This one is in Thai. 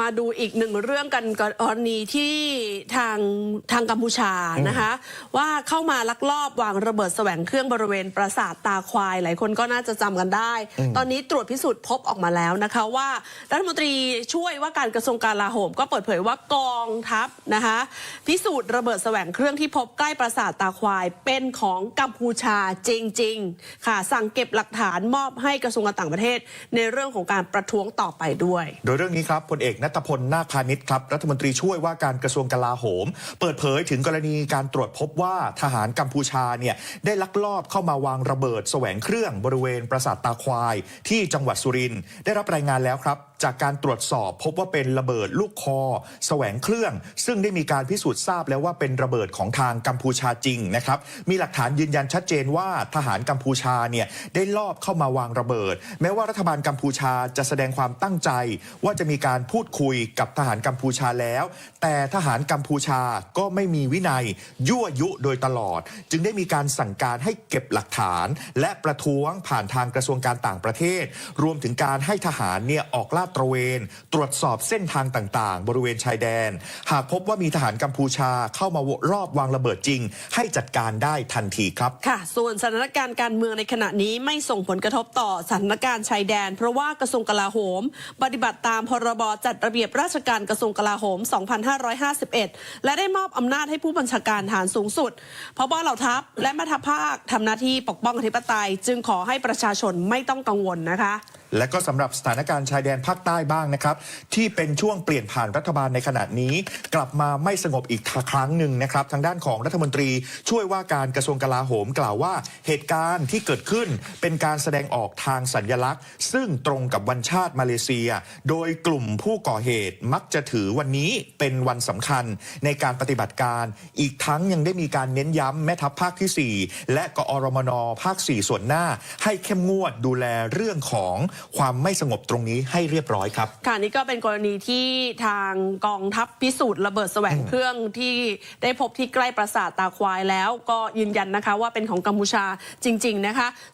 มาดูอีกหนึ่งเรื่องกันกรณีที่ทางทางกัมพูชานะคะว่าเข้ามาลักลอบวางระเบิดแสวงเครื่องบริเวณปราสาทตาควาย หลายคนก็น่าจะจำกันได้ ตอนนี้ตรวจพิสูจน์พบออกมาแล้วนะคะว่ารัฐมนตรีช่วยว่าการกระทรวงการลาโหม ก็เปิดเผยว่ากองทัพนะคะพิสูจน์ระเบิดแสวงเครื่องที่พบใกล้ปราสาทตาควาย เป็นของกัมพูชาจริง ๆ ค่ะ สั่งเก็บหลักฐานมอบให้กระทรวงการต่างประเทศ ในเรื่องของการประท้วงต่อไปด้วย โดยเรื่องนี้ครับพลเอกนัทพลนาคพาณิชย์ครับรัฐมนตรีช่วยว่าการกระทรวงกลาโหม เปิดเผยถึงกรณีการตรวจพบว่าทหารกัมพูชาเนี่ยได้ลักลอบเข้ามาวางระเบิดแสวงเครื่องบริเวณปราสาทตาควาย ที่จังหวัดสุรินทร์ได้รับรายงานแล้วครับ จากการตรวจสอบพบว่าเป็นระเบิดลูกคอ แสวงเครื่อง ซึ่งได้มีการพิสูจน์ทราบแล้วว่าเป็นระเบิดของทางกัมพูชาจริงนะครับ มีหลักฐานยืนยันชัดเจนว่าทหารกัมพูชาเนี่ยได้ลอบเข้ามาวางระเบิด แม้ว่ารัฐบาลกัมพูชาจะแสดงความตั้งใจ ว่าจะมีการพูดคุยกับทหารกัมพูชาแล้ว แต่ทหารกัมพูชาก็ไม่มีวินัยยั่วยุโดยตลอด จึงได้มีการสั่งการให้เก็บหลักฐาน และประท้วงผ่านทางกระทรวงการต่างประเทศ รวมถึงการให้ทหารเนี่ยออกลาดตระเวน ตรวจสอบเส้นทางต่างๆ บริเวณชายแดน หากพบว่ามีทหารกัมพูชาเข้ามารอบวางระเบิดจริง ให้จัดการได้ทันทีครับ ค่ะ ส่วนสถานการณ์การเมืองในขณะนี้ไม่ส่งผลกระทบต่อสถานการณ์ชายแดน เพราะว่ากระทรวงกลาโหม ปฏิบัติตามพรบจัดระเบียบราชการกระทรวงกลาโหม 2551 และได้มอบอำนาจให้ผู้บัญชาการทหารสูงสุดพบเหล่าทัพและแม่ทัพภาคทำหน้าที่ปกป้องอธิปไตย จึงขอให้ประชาชนไม่ต้องกังวลนะคะ และก็สำหรับสถานการณ์ชายแดนภาคใต้บ้างนะครับ ที่เป็นช่วงเปลี่ยนผ่านรัฐบาลในขณะนี้ กลับมาไม่สงบอีกครั้งหนึ่งนะครับ ทางด้านของรัฐมนตรีช่วยว่าการกระทรวงกลาโหมกล่าวว่าเหตุการณ์ที่เกิดขึ้นเป็นการแสดงออกทางสัญญลักษณ์ ซึ่งตรงกับวันชาติมาเลเซีย โดยกลุ่มผู้ก่อเหตุมักจะถือวันนี้เป็นวันสำคัญในการปฏิบัติการ อีกทั้งยังได้มีการเน้นย้ำแม่ทัพภาคที่ 4 และกอรมนภาค 4 ส่วนหน้า ให้เข้มงวดดูแลเรื่องของความไม่สงบตรงนี้ให้เรียบร้อยครับ ค่ะนี่ก็เป็นกรณีที่ทางกองทัพพิสูจน์ระเบิดแสวงเครื่องที่ได้พบที่ใกล้ปราสาทตาควายแล้วก็ยืนยันนะคะว่าเป็นของกัมพูชาจริง ๆ นะคะ